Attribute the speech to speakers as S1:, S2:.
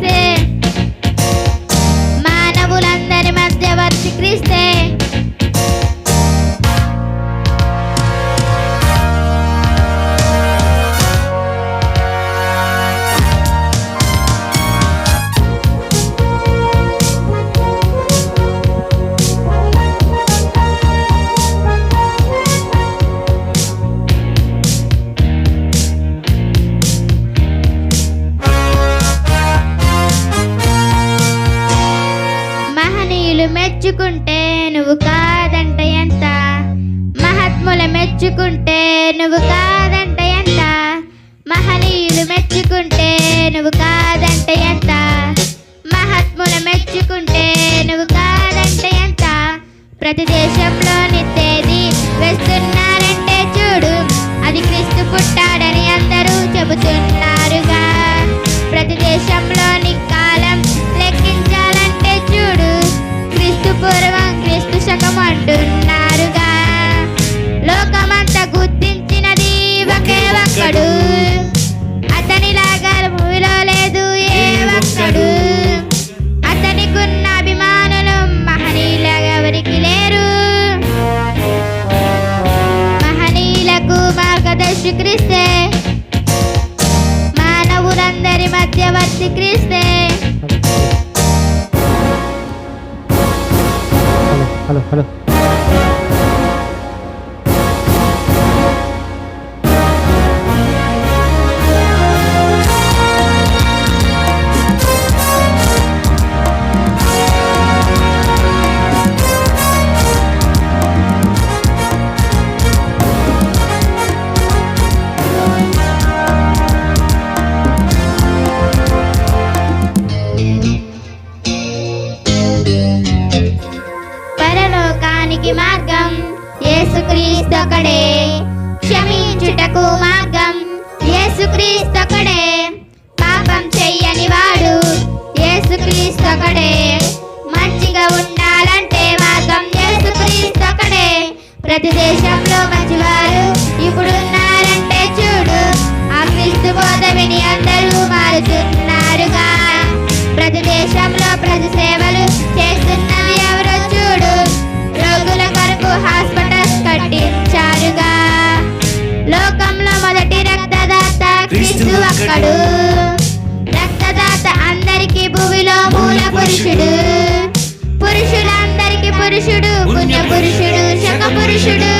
S1: せー మహనీయులు మెచ్చుకుంటే నువ్వు కాదంట ఎంత? మహాత్ముల మెచ్చుకుంటే నువ్వు కాదంట ఎంత? మహనీయులు మెచ్చుకుంటే నువ్వు కాదంట ఎంత? మహాత్ముల మెచ్చుకుంటే నువ్వు కాదంట ఎంత? ప్రతి దేశంలో నిత్తేది వేస్తున్నా ఒక్కడు అతనికున్న అభిమానులు మహనీయులుగా ఎవరికి లేరు? మహనీయులకు మార్గదర్శి క్రీస్తే మానవులందరి మధ్యవర్తి క్రీస్తే.
S2: Hello hello.
S1: పరలోకానికి మార్గం యేసుక్రీస్తొకడే. క్షమించుటకు మార్గం యేసుక్రీస్తొకడే. పాపం చెయ్యని వాడు యేసుక్రీస్తొకడే. మంచిగా ఉండాలంటే మార్గం యేసుక్రీస్తొకడే. ప్రతి దేశంలో మంచివారు ఇప్పుడున్నారంటే చూడు. ఆ క్రీస్తు బోధ విని అందరూ మారుతున్నారుగా. ప్రతి దేశం క్రీస్తు ఒక్కడు రక్తదాత అందరికి భూమిలో మూల పురుషుడు. పురుషులందరికి పురుషుడు పుణ్య పురుషుడు శక పురుషుడు.